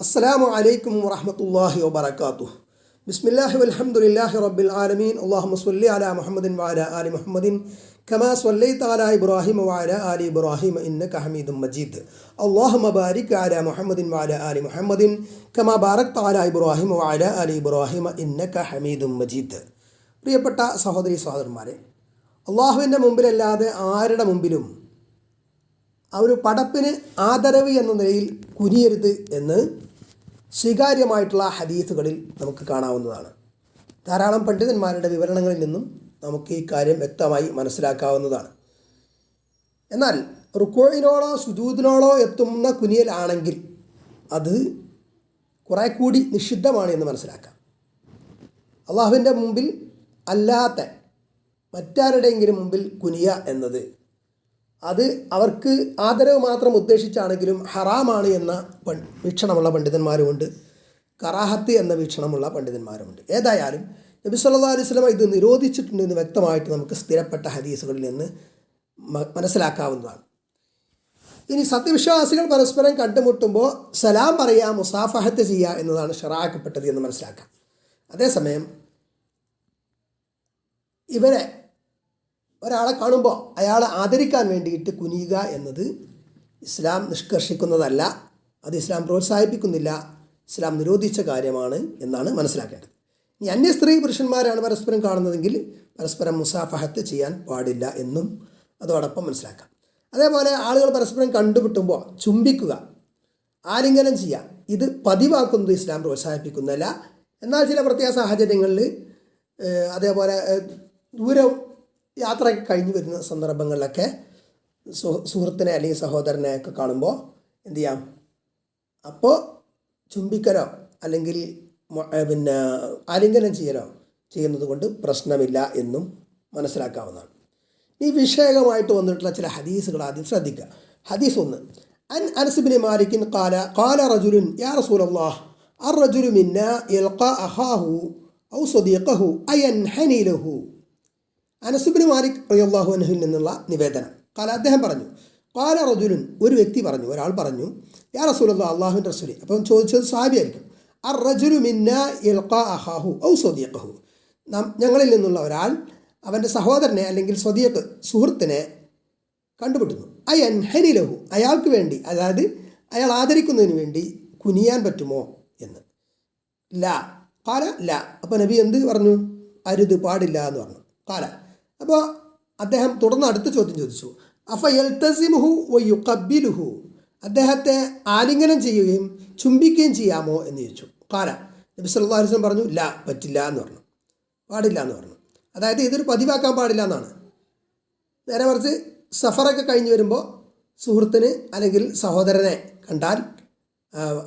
അസ്സലാമു അലൈക്കും വറഹമത്തല്ലാഹി വബർക്കാത്തു ബിസ്മില്ലാഹി വൽഹംദുലില്ലാഹി റബ്ബിൽ ആലമീൻ. അള്ളാഹു സ്വല്ലി അല മുഹമ്മദിൻ വാല ആലി മുഹമ്മദിൻ കമാ സ്വല്ലൈത്ത താല ഇബ്രാഹിം വാല ആലി ഇബ്രാഹിം ഇന്നക കഹമീദ് മജീദ്. അള്ളാഹു മബാരിക് അല മുഹമ്മദിൻ വാല ആലി മുഹമ്മദിൻ കമാ ബാറക് താല ഇബ്രാഹിം വാല ആലി ഇബ്രാഹിം ഇന്നക ഹമീദും മജീദ്. പ്രിയപ്പെട്ട സഹോദരി സഹോദരന്മാരെ അള്ളാഹുവിന്റെ മുമ്പിലല്ലാതെ ആരുടെ മുമ്പിലും ആ ഒരു പടപ്പിന് ആദരവ് എന്ന നിലയിൽ കുനിയരുത് എന്ന് സ്വീകാര്യമായിട്ടുള്ള ഹദീസുകളിൽ നമുക്ക് കാണാവുന്നതാണ്. ധാരാളം പണ്ഡിതന്മാരുടെ വിവരണങ്ങളിൽ നിന്നും നമുക്ക് ഈ കാര്യം വ്യക്തമായി മനസ്സിലാക്കാവുന്നതാണ്. എന്നാൽ റുക്കോയിനോളോ സുജൂദിനോളോ എത്തുന്ന കുനിയലാണെങ്കിൽ അത് കുറേ കൂടി നിഷിദ്ധമാണ് എന്ന് മനസ്സിലാക്കാം. അള്ളാഹുവിന്റെ മുമ്പിൽ അല്ലാത്ത മറ്റാരുടെയെങ്കിലും മുമ്പിൽ കുനിയ എന്നത് അത് അവർക്ക് ആദരവ് മാത്രം ഉദ്ദേശിച്ചാണെങ്കിലും ഹറാമാണ് എന്ന വീക്ഷണമുള്ള പണ്ഡിതന്മാരുമുണ്ട്. കറാഹത്ത് എന്ന വീക്ഷണമുള്ള പണ്ഡിതന്മാരുമുണ്ട്. ഏതായാലും നബി സല്ലാ അലൈഹി സ്വലം ഇത് നിരോധിച്ചിട്ടുണ്ട് എന്ന് വ്യക്തമായിട്ട് നമുക്ക് സ്ഥിരപ്പെട്ട ഹദീസുകളിൽ നിന്ന് മനസ്സിലാക്കാവുന്നതാണ്. ഇനി സത്യവിശ്വാസികൾ പരസ്പരം കണ്ടുമുട്ടുമ്പോൾ സലാം പറയുക മുസാഫഹത്ത് ചെയ്യുക എന്നതാണ് ഷറാക്കപ്പെട്ടത് എന്ന് മനസ്സിലാക്കാം. അതേസമയം ഇവരെ ഒരാളെ കാണുമ്പോൾ അയാളെ ആദരിക്കാൻ വേണ്ടിയിട്ട് കുനിയുക എന്നത് ഇസ്ലാം നിഷ്കർഷിക്കുന്നതല്ല. അത് ഇസ്ലാം പ്രോത്സാഹിപ്പിക്കുന്നില്ല. ഇസ്ലാം നിരോധിച്ച കാര്യമാണ് എന്നാണ് മനസ്സിലാക്കേണ്ടത്. ഇനി അന്യ സ്ത്രീ പുരുഷന്മാരാണ് പരസ്പരം കാണുന്നതെങ്കിൽ പരസ്പരം മുസാഫഹത്ത് ചെയ്യാൻ പാടില്ല എന്നും അതോടൊപ്പം മനസ്സിലാക്കാം. അതേപോലെ ആളുകൾ പരസ്പരം കണ്ടുമുട്ടുമ്പോൾ ചുംബിക്കുക ആലിംഗനം ചെയ്യുക ഇത് പതിവാക്കുന്നത് ഇസ്ലാം പ്രോത്സാഹിപ്പിക്കുന്നില്ല എന്നാൽ ചില പ്രത്യേക സാഹചര്യങ്ങളിൽ അതേപോലെ ദൂരം യാത്രയൊക്കെ കഴിഞ്ഞ് വരുന്ന സന്ദർഭങ്ങളിലൊക്കെ സു സുഹൃത്തിനെ അല്ലെങ്കിൽ സഹോദരനെ ഒക്കെ കാണുമ്പോൾ എന്തു ചെയ്യാം? അപ്പോൾ ചുംബിക്കലോ അല്ലെങ്കിൽ പിന്നെ ആലിംഗനം ചെയ്യലോ ചെയ്യുന്നത് കൊണ്ട് പ്രശ്നമില്ല എന്നും മനസ്സിലാക്കാവുന്നതാണ്. ഈ വിഷയകമായിട്ട് വന്നിട്ടുള്ള ചില ഹദീസുകൾ ആദ്യം ശ്രദ്ധിക്കുക ഹദീസ് ഒന്ന്. അൻ അനസിബിന് മാലിക്കിൻ കാല കാല റജുലുൻ യാ റസൂലല്ലാഹ് അർ റജുലു മിന്ന യൽqa അഹാഹു ഔ സ്വദീഖഹു അയൻഹനിലഹു അനസുബിന് മാലിക് റയ്യാഹു അനഹുൽ നിന്നുള്ള നിവേദനം. കാല അദ്ദേഹം പറഞ്ഞു കാല റജുലുൻ ഒരു വ്യക്തി പറഞ്ഞു ഒരാൾ പറഞ്ഞു യാ റസൂലുള്ള അള്ളാഹുവിന്റെ റസൂലി. അപ്പം ചോദിച്ചത് സാബിയായിരിക്കും അർ റജുലു മിന്ന ഇൽഖാ ഔ സ്വദീഖഹു. നാം ഞങ്ങളിൽ നിന്നുള്ള ഒരാൾ അവന്റെ സഹോദരനെ അല്ലെങ്കിൽ സ്വദീഖ് സുഹൃത്തിനെ കണ്ടുപിട്ടുന്നു അയൻ ഹനിലഹു അയാൾക്ക് വേണ്ടി അതായത് അയാൾ ആദരിക്കുന്നതിന് വേണ്ടി കുനിയാൻ പറ്റുമോ എന്ന്. ല കാല ല. അപ്പോൾ നബി എന്ത് പറഞ്ഞു? അരുത് പാടില്ല എന്ന് പറഞ്ഞു. കാല അപ്പോൾ അദ്ദേഹം തുടർന്ന് അടുത്ത ചോദ്യം ചോദിച്ചു. അഫ എൽത്തസിമുഹു വയുക്കബിലുഹു അദ്ദേഹത്തെ ആലിംഗനം ചെയ്യുകയും ചുംബിക്കുകയും ചെയ്യാമോ എന്ന് ചോദിച്ചു. കാല നബി സല്ലാ അലൈഹി വസല്ലം പറഞ്ഞു ല പറ്റില്ല എന്ന് പറഞ്ഞു. പാടില്ല എന്ന് പറഞ്ഞു. അതായത് ഇതൊരു പതിവാക്കാൻ പാടില്ല എന്നാണ്. നേരെ മറിച്ച് സഫറൊക്കെ കഴിഞ്ഞ് വരുമ്പോൾ സുഹൃത്തിന് അല്ലെങ്കിൽ സഹോദരനെ കണ്ടാൽ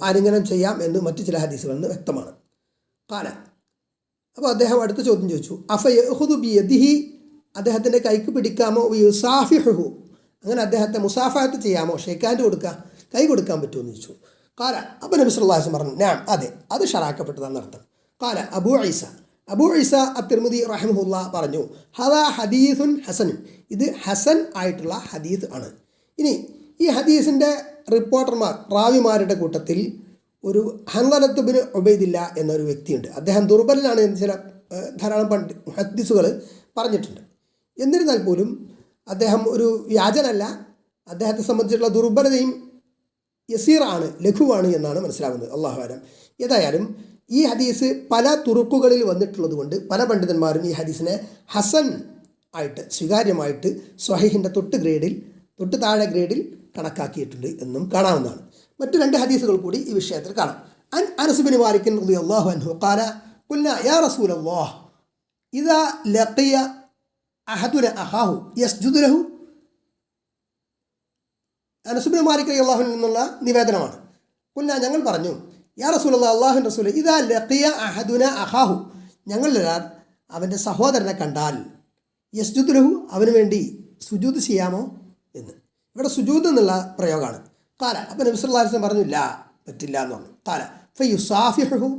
ആലിംഗനം ചെയ്യാം എന്ന് മറ്റു ചില ഹദീസുകളിൽ നിന്ന് വ്യക്തമാണ്. കാല അപ്പോൾ അദ്ദേഹം അടുത്ത ചോദ്യം ചോദിച്ചു. അഫ യഹുദു ബി യദിഹി അദ്ദേഹത്തിന്റെ കൈക്ക് പിടിക്കാമോ? യുസാഫിഹു അങ്ങനെ അദ്ദേഹത്തെ മുസാഫാത്ത് ചെയ്യാമോ? ഷെയ്ക്കാൻഡ് കൊടുക്കുക കൈ കൊടുക്കാൻ പറ്റുമോ എന്ന് ചോദിച്ചു. കാല അബു നബി വസല്ലം പറഞ്ഞു ഞാൻ അതെ അത് ഷറാക്കപ്പെട്ടതാണെന്ന് അർത്ഥം കാല അബു ഐസ അബു ഐസ അത്തിർമുദി റഹിമുല്ല പറഞ്ഞു ഹദാ ഹദീസുൻ ഹസൻ ഇത് ഹസൻ ആയിട്ടുള്ള ഹദീസ് ആണ്. ഇനി ഈ ഹദീസിന്റെ റിപ്പോർട്ടർമാർ റാവിമാരുടെ കൂട്ടത്തിൽ ഒരു ഹങ്കലത്തുബിന് ഒബൈദില്ല എന്നൊരു വ്യക്തിയുണ്ട്. അദ്ദേഹം ദുർബലനാണ് എന്ന് ചില ധാരാളം പണ്ട് ഹദീസുകൾ പറഞ്ഞിട്ടുണ്ട്. എന്നിരുന്നാൽ പോലും അദ്ദേഹം ഒരു വ്യാജനല്ല. അദ്ദേഹത്തെ സംബന്ധിച്ചുള്ള ദുർബലതയും യസീറാണ് ലഘുവാണ് എന്നാണ് മനസ്സിലാകുന്നത് അള്ളാഹുവാരം ഏതായാലും ഈ ഹദീസ് പല തുറുക്കുകളിൽ വന്നിട്ടുള്ളത് കൊണ്ട് പല പണ്ഡിതന്മാരും ഈ ഹദീസിനെ ഹസൻ ആയിട്ട് സ്വീകാര്യമായിട്ട് സ്വഹീഹിന്റെ തൊട്ട് ഗ്രേഡിൽ തൊട്ട് താഴെ ഗ്രേഡിൽ കണക്കാക്കിയിട്ടുണ്ട് എന്നും കാണാവുന്നതാണ്. മറ്റു രണ്ട് ഹദീസുകൾ കൂടി ഈ വിഷയത്തിൽ കാണാം. അൻ അനസുബിന് മാലിക്കൻ അള്ളാഹു അൻഹു കാല കുല്ല യാ റസൂൽ ഇതാ ലഖിയ അഹദുന അഹാഹു യസ് ജുദുരഹു മാലിക് അള്ളാഹുവിൽ നിന്നുള്ള നിവേദനമാണ് കുല്ല ഞങ്ങൾ പറഞ്ഞു യാ റസൂൽ അള്ളാഹുൻ റസൂൽ ഇതാ ലഖിയ അഹദുന അഹാഹു ഞങ്ങൾ അവന്റെ സഹോദരനെ കണ്ടാൽ യസ് ജുദുരഹു അവന് വേണ്ടി സുജൂത് ചെയ്യാമോ എന്ന്. ഇവിടെ സുജൂത് എന്നുള്ള പ്രയോഗമാണ്. കാല അപ്പം നബിസ് സല്ലല്ലാഹു അലൈഹി പറഞ്ഞു ഇല്ല പറ്റില്ല എന്ന് പറഞ്ഞു. കാല ഫ യുസാഫിഹു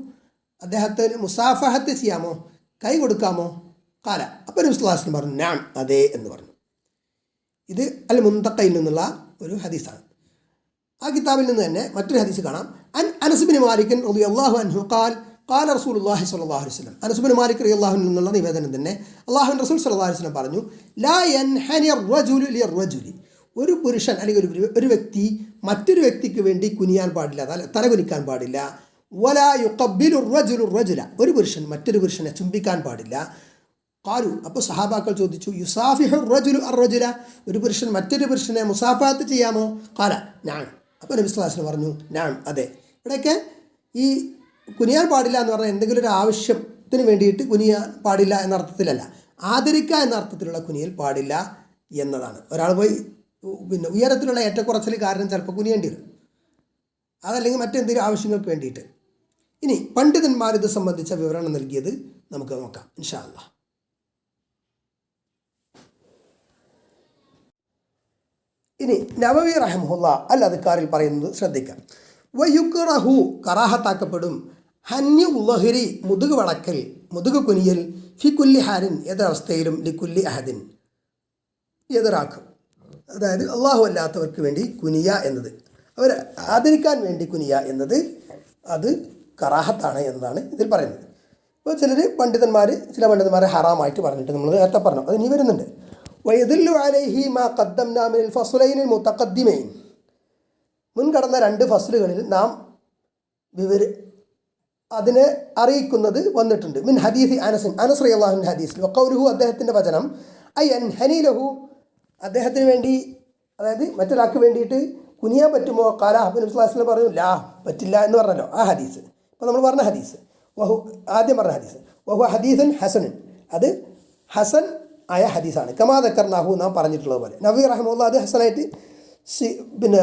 അദ്ദേഹത്തിന് മുസാഫഹത്ത് ചെയ്യാമോ? കൈ കൊടുക്കാമോ? കാല അപ്പം നബി വസല്ലം പറഞ്ഞു ഞാൻ അതെ എന്ന് പറഞ്ഞു. ഇത് അൽ മുന്തക്കയിൽ നിന്നുള്ള ഒരു ഹദീസാണ്. ആ കിതാബിൽ നിന്ന് തന്നെ മറ്റൊരു ഹദീസ് കാണാം. അൻ അനസുബിൻ മാലിക്കൻ റബി അള്ളാഹു അൻഹു ഖാൽ ഖാല റസൂലുള്ളാഹി സ്വല്ലല്ലാഹു അലൈഹി വസ്ലം അനസുബിൻ മാലിക് റബി അള്ളാഹു നിന്നുള്ള നിവേദനം തന്നെ അള്ളാഹു റസൂൽ സ്വല്ലല്ലാഹു അലൈഹി വസല്ലം പറഞ്ഞു ലാ ഒരു പുരുഷൻ അല്ലെങ്കിൽ ഒരു ഒരു വ്യക്തി മറ്റൊരു വ്യക്തിക്ക് വേണ്ടി കുനിയാൻ പാടില്ല തല തല കുനിക്കാൻ പാടില്ല. വലാ ഒരു പുരുഷൻ മറ്റൊരു പുരുഷനെ ചുംബിക്കാൻ പാടില്ല. കാലു അപ്പോൾ സഹാബാക്കൾ ചോദിച്ചു യുസാഫിഹു റജുലു അർ റജുല ഒരു പുരുഷൻ മറ്റൊരു പുരുഷനെ മുസാഫാത്ത് ചെയ്യാമോ? കാല ഞാൻ അപ്പോൾ നബി സ്വലാസ്ലം പറഞ്ഞു ഞാൻ അതെ. ഇവിടെയൊക്കെ ഈ കുനിയാൻ പാടില്ല എന്ന് പറഞ്ഞാൽ എന്തെങ്കിലും ഒരു ആവശ്യത്തിന് വേണ്ടിയിട്ട് കുനിയാൻ പാടില്ല എന്ന അർത്ഥത്തിലല്ല. ആദരിക്കുക എന്ന അർത്ഥത്തിലുള്ള കുനിയൽ പാടില്ല എന്നതാണ്. ഒരാൾ പോയി പിന്നെ ഉയരത്തിലുള്ള ഏറ്റക്കുറച്ചിൽ കാരണം ചിലപ്പോൾ കുനിയേണ്ടി വരും. അതല്ലെങ്കിൽ മറ്റെന്തെങ്കിലും ആവശ്യങ്ങൾക്ക് വേണ്ടിയിട്ട്. ഇനി പണ്ഡിതന്മാർ ഇത് സംബന്ധിച്ച വിവരണം നൽകിയത് നമുക്ക് നോക്കാം ഇൻഷാ അല്ലാ ഇനി നവവി റഹമുല്ല അൽ അദ്ക്കാറിൽ പറയുന്നത് ശ്രദ്ധിക്കാം. വയുക്കറഹു കറാഹത്താക്കപ്പെടും. ഹന്യ ഉള്ളഹരി മുതുക് വളക്കൽ മുതുക് കുനിയൽ ഫി കുല്ലി ഹാരിൻ ഏതൊരവസ്ഥയിലും കുല്ലി അഹദിൻ. എതിരാക്കും. അതായത് അള്ളാഹു അല്ലാത്തവർക്ക് വേണ്ടി കുനിയ എന്നത്. അവർ ആദരിക്കാൻ വേണ്ടി കുനിയ എന്നത് അത് കറാഹത്താണ് എന്നാണ് ഇതിൽ പറയുന്നത്. ഇപ്പോൾ ചിലർ പണ്ഡിതന്മാർ ചില പണ്ഡിതന്മാരെ ഹറാമായിട്ട് പറഞ്ഞിട്ട് നമ്മൾ നേരത്തെ പറഞ്ഞു. അത് ഇനി വരുന്നുണ്ട്. വയദില്ലു അലൈഹി മാ കദ്ദം നാമിൽ ഫസുലൈനിൽ മുത്തഖദ്ദിമൈൻ മുൻകടന്ന രണ്ട് ഫസലുകളിൽ നാം വിവര അതിനെ അറിയിക്കുന്നത് വന്നിട്ടുണ്ട്. മിൻ ഹദീസ് അനസിൻ അനസ് റളിയല്ലാഹു ഹദീസിൽ വഖൗലുഹു അദ്ദേഹത്തിന്റെ വചനം ഐ അൻഹനീലഹു അദ്ദേഹത്തിന് വേണ്ടി അതായത് മറ്റൊരാൾക്ക് വേണ്ടിയിട്ട് കുനിയാൻ പറ്റുമോ? കാല വസ്ലാസ്ലം പറഞ്ഞു ലാ പറ്റില്ല എന്ന് പറഞ്ഞല്ലോ ആ ഹദീസ്. അപ്പോൾ നമ്മൾ പറഞ്ഞ ഹദീസ് വഹു ആദ്യം പറഞ്ഞ ഹദീസ് വഹു ഹദീസൻ ഹസനൻ. അത് ഹസൻ ആയ ഹദീസാണ്. കമാദക്കർനാഹു നാം പറഞ്ഞിട്ടുള്ളത് പോലെ. നബി റഹമുല്ല അത് ഹസനായിട്ട് പിന്നെ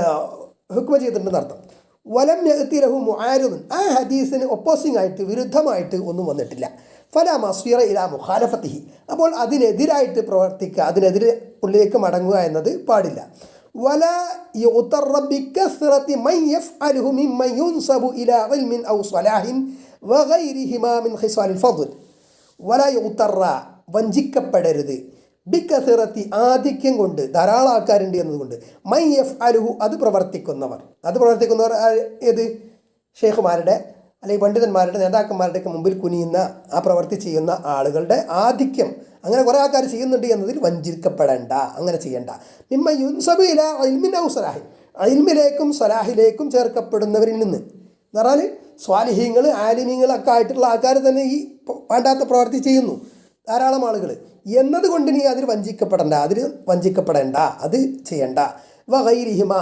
ഹുക്മ ചെയ്തിട്ടുണ്ടെന്ന് അർത്ഥം. വലം യഅ്തിലഹു മുആരിദുൻ. ആ ഹദീസിന് ഒപ്പോസിംഗ് ആയിട്ട് വിരുദ്ധമായിട്ട് ഒന്നും വന്നിട്ടില്ല. ഫല മസ്വീറ ഇല മുഖാലഫത്തിഹി. അപ്പോൾ അതിനെതിരായിട്ട് പ്രവർത്തിക്കുക അതിനെതിരെ ഉള്ളിലേക്ക് മടങ്ങുക എന്നത് പാടില്ല. വല യുത്തറ ബിക്കസ്റത്തി മൻ യഫ്അലുഹു യുൻസബു ഇലാ ഇൽമിൻ ഔ സ്വലാഹിൻ വഗൈരിഹിമാ മിൻ ഖിസാലിൽ വല യുത്തറ വഞ്ചിക്കപ്പെടരുത്. ബിക്കസിറത്തി ആധിക്യം കൊണ്ട് ധാരാളം ആൾക്കാരുണ്ട് എന്നതുകൊണ്ട്. മൈ എഫ് അലുഹു അത് പ്രവർത്തിക്കുന്നവർ. അത് പ്രവർത്തിക്കുന്നവർ ഏത്? ഷെയ്ഖുമാരുടെ അല്ലെങ്കിൽ പണ്ഡിതന്മാരുടെ നേതാക്കന്മാരുടെയൊക്കെ മുമ്പിൽ കുനിയുന്ന ആ പ്രവർത്തി ചെയ്യുന്ന ആളുകളുടെ ആധിക്യം. അങ്ങനെ കുറേ ആൾക്കാർ ചെയ്യുന്നുണ്ട് എന്നതിൽ വഞ്ചിക്കപ്പെടേണ്ട. അങ്ങനെ ചെയ്യണ്ട. മിമ്മ യുൻസബില അൽമിൻ ഔ സലാഹിൻ. അൽമിലേക്കും സലാഹിലേക്കും ചേർക്കപ്പെടുന്നവരിൽ നിന്ന്. എന്ന് പറഞ്ഞാൽ സ്വാലിഹീങ്ങൾ ആലിമീങ്ങളൊക്കെ ആയിട്ടുള്ള ആൾക്കാർ തന്നെ ഈ വേണ്ടാത്ത പ്രവൃത്തി ചെയ്യുന്നു. ധാരാളം ആളുകൾ എന്നതുകൊണ്ട് നീ അതിൽ വഞ്ചിക്കപ്പെടണ്ട. അതിൽ വഞ്ചിക്കപ്പെടേണ്ട. അത് ചെയ്യണ്ട. വൈരിഹിമ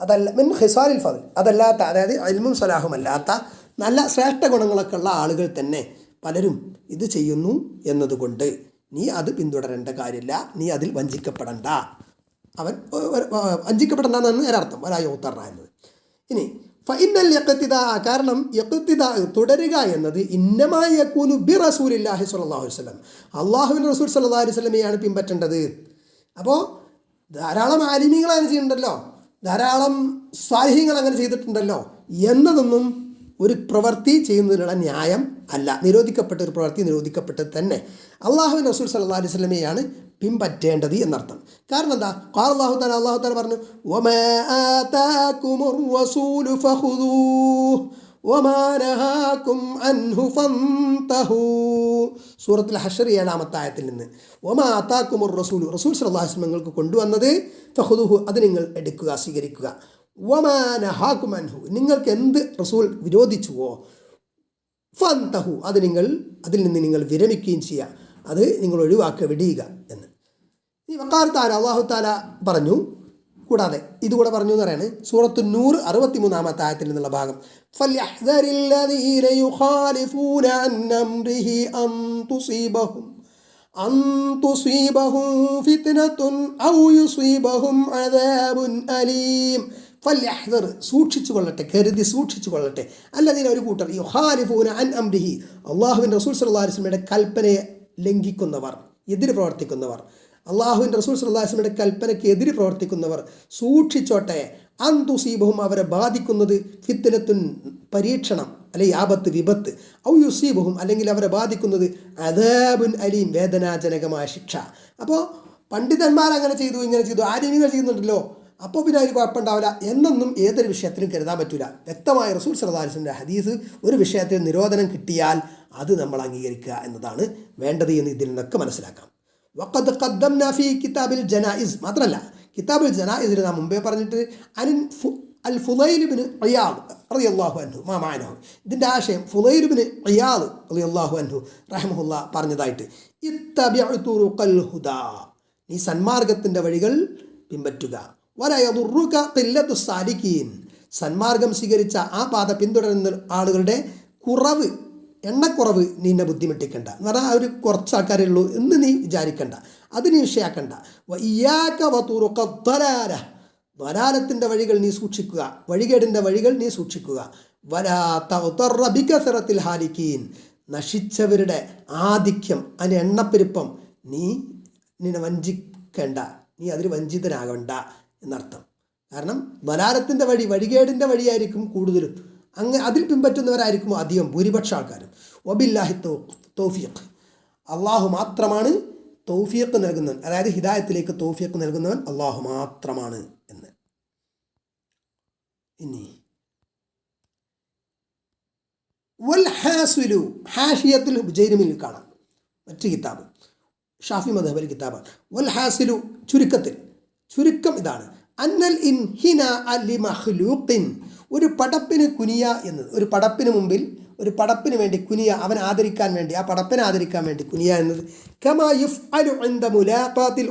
അതല്ല മിൻ ഹിസാലിൽ ഫതിൽ അതല്ലാത്ത അതായത് അൽമും സലാഹും അല്ലാത്ത നല്ല ശ്രേഷ്ഠ ഗുണങ്ങളൊക്കെ ഉള്ള ആളുകൾ തന്നെ പലരും ഇത് ചെയ്യുന്നു എന്നതുകൊണ്ട് നീ അത് പിന്തുടരേണ്ട കാര്യമില്ല. നീ അതിൽ വഞ്ചിക്കപ്പെടണ്ട. അവൻ വഞ്ചിക്കപ്പെടേണ്ടെന്നാണ് ഒരർത്ഥം. ഒരായോത്തറ എന്നത് ഇനി ഫൈനൽ യക്കത്തിത കാരണം യക്കത്തിത തുടരുക എന്നത് ഇന്നമായി യക്കൂനു ബി റസൂലില്ലാഹി സ്വല്ലല്ലാഹു അലൈഹി വസല്ലം. അള്ളാഹുവിൻ റസൂൽ സല്ലാ അലൈഹി വസല്ലമയാണ് പിൻപറ്റേണ്ടത്. അപ്പോൾ ധാരാളം ആലിമീങ്ങൾ അങ്ങനെ ചെയ്യുന്നുണ്ടല്ലോ. ധാരാളം സ്വാഹിങ്ങൾ അങ്ങനെ ചെയ്തിട്ടുണ്ടല്ലോ. എന്നതൊന്നും ഒരു പ്രവൃത്തി ചെയ്യുന്നതിനുള്ള ന്യായം അല്ല. നിരോധിക്കപ്പെട്ട ഒരു പ്രവൃത്തി നിരോധിക്കപ്പെട്ടത് തന്നെ. അള്ളാഹുവിൻ റസൂൽ സല്ലാ അലൈഹി വസല്ലമയാണ് പിൻപറ്റേണ്ടത് എന്നർത്ഥം. കാരണം എന്താ? കാർ അള്ളാഹു താല അള്ളാഹു താല പറഞ്ഞു സൂറത്തിൽ ഹഷർ ഏഴാമത്തെ ആയത്തിൽ നിന്ന് വമാ അതാക്കുമുർ റസൂൽ റസൂൽ വസല്ലം നിങ്ങൾക്ക് കൊണ്ടുവന്നത് ഫഹുദുഹു അത് നിങ്ങൾ എടുക്കുക സ്വീകരിക്കുക. വമാ നഹാകും അൻഹു നിങ്ങൾക്ക് എന്ത് റസൂൽ വിരോധിച്ചുവോ ഫന്തഹു അത് നിങ്ങൾ അതിൽ നിന്ന് നിങ്ങൾ വിരമിക്കുകയും ചെയ്യുക. അത് നിങ്ങൾ ഒഴിവാക്കുക വിടിയുക എന്ന്. ഈ അള്ളാഹു അള്ളാഹുത്താല പറഞ്ഞു. കൂടാതെ ഇതുകൂടെ പറഞ്ഞു എന്ന് പറയുന്നത് സൂറത്ത് നൂറ് അറുപത്തി മൂന്നാമത്തെ ആയത്തിൽ നിന്നുള്ള ഭാഗം. സൂക്ഷിച്ചു കൊള്ളട്ടെ കരുതി സൂക്ഷിച്ചു കൊള്ളട്ടെ. അല്ലാതെ ഒരു കൂട്ടർ യുഹാലിഫൂന അൻ അംരിഹി. അള്ളാഹുവിൻ റസൂൽ സല്ലാ കൽപ്പനയെ ലംഘിക്കുന്നവർ എതിര് പ്രവർത്തിക്കുന്നവർ. അള്ളാഹുവിൻ റസൂൽ വസല്ലമയുടെ കൽപ്പനയ്ക്ക് എതിര് പ്രവർത്തിക്കുന്നവർ സൂക്ഷിച്ചോട്ടെ. അന്തുസീബും അവരെ ബാധിക്കുന്നത് ഫിത്തിലത്തുൻ പരീക്ഷണം അല്ലെങ്കിൽ ആപത്ത് വിപത്ത്. ഔ യുസീബവും അല്ലെങ്കിൽ അവരെ ബാധിക്കുന്നത് അദാബുൻ അലീം വേദനാജനകമായ ശിക്ഷ. അപ്പോൾ പണ്ഡിതന്മാർ അങ്ങനെ ചെയ്തു ഇങ്ങനെ ചെയ്തു ആര്യങ്ങൾ ചെയ്യുന്നുണ്ടല്ലോ. അപ്പോൾ പിന്നെ അതിന് കുഴപ്പമുണ്ടാവില്ല. എന്നൊന്നും ഏതൊരു വിഷയത്തിലും കരുതാൻ പറ്റില്ല വ്യക്തമായ റസൂൽ സർദാലിസിന്റെ ഹദീസ് ഒരു വിഷയത്തിൽ നിരോധനം കിട്ടിയാൽ അത് നമ്മൾ അംഗീകരിക്കുക എന്നതാണ് വേണ്ടത് എന്ന് ഇതിൽ നിന്നൊക്കെ മനസ്സിലാക്കാം. വഖദ് കദ്ദം നഫി കിതാബിൽ ജനായിസ്. മാത്രമല്ല കിതാബിൽ ജനായിസിൽ നാം മുമ്പേ പറഞ്ഞിട്ട് അനിൻ അൽ ഫുലൈലിബിന് അയ്യാദ് റളിയല്ലാഹു അൻഹു മാ മാനഹു. ഇതിന്റെ ആശയം ഫുലൈലിബിന് അയ്യാദ് അള്ളാഹു അൻഹു റഹമുല്ല പറഞ്ഞതായിട്ട്. ഇത്തബിഉ തുറുഖൽ ഹുദാ. നീ സന്മാർഗത്തിന്റെ വഴികൾ പിൻപറ്റുക. വലയതുറുക തില്ലത്തു സാരിക്കീൻ സന്മാർഗം സ്വീകരിച്ച ആ പാത പിന്തുടരുന്ന ആളുകളുടെ കുറവ് എണ്ണക്കുറവ് നിന്നെ ബുദ്ധിമുട്ടിക്കണ്ട എന്ന് പറഞ്ഞാൽ അവർ കുറച്ച് ആൾക്കാരേ ഉള്ളൂ എന്ന് നീ വിചാരിക്കണ്ട. അത് നീ വിഷയാക്കണ്ട. വയ്യാക്ക വരാലത്തിന്റെ വഴികൾ നീ സൂക്ഷിക്കുക. വഴികേടിന്റെ വഴികൾ നീ സൂക്ഷിക്കുക. ബികസറത്തിൽ ഹാലിക്കീൻ. നശിച്ചവരുടെ ആധിക്യം അതിന് എണ്ണപ്പെരുപ്പം നീ നിന്നെ വഞ്ചിക്കേണ്ട. നീ അതിൽ വഞ്ചിതനാകണ്ട എന്നർത്ഥം. കാരണം ബലാരത്തിന്റെ വഴി വഴികേടിന്റെ വഴിയായിരിക്കും കൂടുതലും. അങ്ങ് അതിൽ പിൻപറ്റുന്നവരായിരിക്കും അധികം? ഭൂരിപക്ഷ ആൾക്കാരും. ഒബില്ലാഹി തോ അള്ളാഹു മാത്രമാണ് തൗഫീഖ് നൽകുന്നവൻ. അതായത് ഹിദായത്തിലേക്ക് തൗഫീഖ് നൽകുന്നവൻ അള്ളാഹു മാത്രമാണ് എന്ന്. ഇനി. വൽ ഹാസുലു ഹാഷിയത്തിൽ ജൈരുമിൽ കാണാം. മറ്റു കിതാബ്. ഷാഫി മധബൽ കിതാബ്. വൽ ഹാസിലു ചുരുക്കത്തിൽ. ചുരുക്കം ഇതാണ്. അന്നൽ ഇൻ ഹിന അലി മഹ്ലൂഖിൻ ഒരു പടപ്പിന് കുനിയ എന്നത് ഒരു പടപ്പിന് മുമ്പിൽ ഒരു പടപ്പിന് വേണ്ടി കുനിയ അവൻ ആദരിക്കാൻ വേണ്ടി ആ പടപ്പിനെ ആദരിക്കാൻ വേണ്ടി കുനിയ എന്നത് കമാ യുഫ് അലു അന്ത മുലാഖാത്തിൽ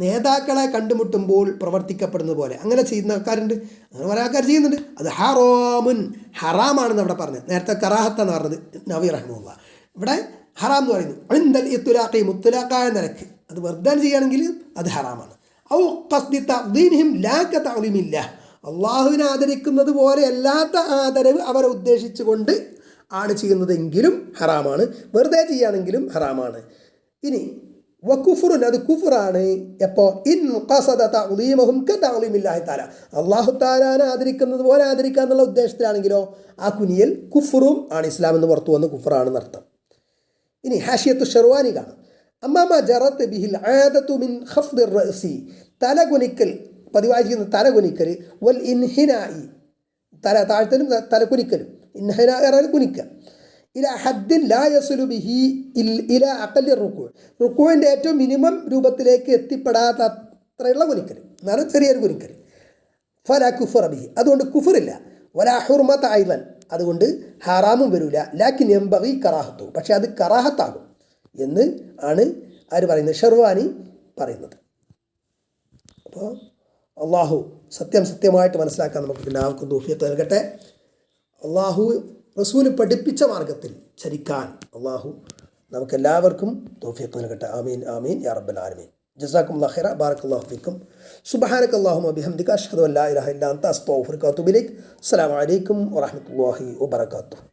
നേതാക്കളെ കണ്ടുമുട്ടുമ്പോൾ പ്രവർത്തിക്കപ്പെടുന്നത് പോലെ. അങ്ങനെ ചെയ്യുന്ന ആൾക്കാരുണ്ട്. അങ്ങനെ കുറേ ആൾക്കാർ ചെയ്യുന്നുണ്ട്. അത് ഹറോമുൻ ഹറാമാണെന്ന് അവിടെ പറഞ്ഞത്. നേരത്തെ കറാഹത്ത എന്ന് പറഞ്ഞത്. നവി റഹ്മുള്ള ഇവിടെ ഹറാം എന്ന് പറയുന്നു. അഴിന്തൽ ഇത്തുലാഖി മുത്തുലാഖായ നിരക്ക്. അത് വെറുതെ ചെയ്യുകയാണെങ്കിൽ അത് ഹറാമാണ്. ഔ ഖസ്ദി തഅ്ദീമിഹിം ലാ കതഅ്ദീമില്ല അള്ളാഹുവിനെ ആദരിക്കുന്നത് പോലെ അല്ലാത്ത ആദരവ് അവരെ ഉദ്ദേശിച്ചുകൊണ്ട് ആണ് ചെയ്യുന്നതെങ്കിലും ഹറാമാണ്. വെറുതെ ചെയ്യുകയാണെങ്കിലും ഹറാമാണ്. ഇനി വക്കുഫുറുൻ അത് കുഫുറാണ്. എപ്പോൾ ഇൻ ഖസദ തഅ്ദീമഹും താല അല്ലാഹു തആലാനെ ആദരിക്കുന്നത് പോലെ ആദരിക്കുക എന്നുള്ള ഉദ്ദേശത്തിലാണെങ്കിലോ ആ കുനിയൽ കുഫറും ആണ് ഇസ്ലാം എന്ന് പുറത്തു വന്ന് കുഫറാണെന്ന് അർത്ഥം ഇനി ഹാഷിയത്ത് ഷെർവാനി കാണാം. അമ്മാമ ജറത്ത് ബിഹിൽ ആദത്തു മിൻ ഖഫ്ദ് റഅസി. തലകുനിക്കൽ പതിവായി ചെയ്യുന്ന തലകുനിക്കൽ വൽ ഇൻഹിനായി. തല താഴ്ത്തലും തല തലകുനിക്കലും ഇൻഹിന പറഞ്ഞാൽ കുനിക്കുക ഇല ഹദ്ദിൻ ലാ യസുലു ബിഹി ഇല അക്കല്ലി റുക്കു. റുക്കുവിന്റെ ഏറ്റവും മിനിമം രൂപത്തിലേക്ക് എത്തിപ്പെടാത്ത അത്രയുള്ള കുനിക്കൽ എന്നാലും ചെറിയൊരു കുനിക്കൽ ഫല കുഫർ ബിഹി. അതുകൊണ്ട് കുഫറില്ല വലാ ഹുർമത്ത് ഐലൻ അതുകൊണ്ട് ഹറാമും വരില്ല ലാക്കിൻ എംബവി കറാഹത്തു. പക്ഷേ അത് കറാഹത്താകും എന്ന് ആണ് ആര് പറയുന്നത്? ഷെർവാനി പറയുന്നത്. അപ്പോൾ അള്ളാഹു സത്യം സത്യമായിട്ട് മനസ്സിലാക്കാൻ നമുക്ക് എല്ലാവർക്കും ദൂഫിയത്ത് നൽകട്ടെ. അള്ളാഹു റസൂൽ പഠിപ്പിച്ച മാർഗത്തിൽ ചരിക്കാൻ അള്ളാഹു നമുക്കെല്ലാവർക്കും തോഫിയത്ത് നൽകട്ടെ. ആമീൻ ആമീൻ യാ റബ്ബൽ ആലമീൻ. ജസാക്കും ലഖിറ ബാറക്കല്ലാഹു ഫിക്കും. സുബ്ഹാനക അല്ലാഹുമ്മ ബിഹംദിക അഷ്ഹദു അല്ലാ ഇലാഹ ഇല്ല അൻത അസ്തഗ്ഫിറുക വാഹി ഇലൈക്. അസ്സലാമു അലൈക്കും വറഹ്മത്തുള്ളാഹി വബറകാതുഹു.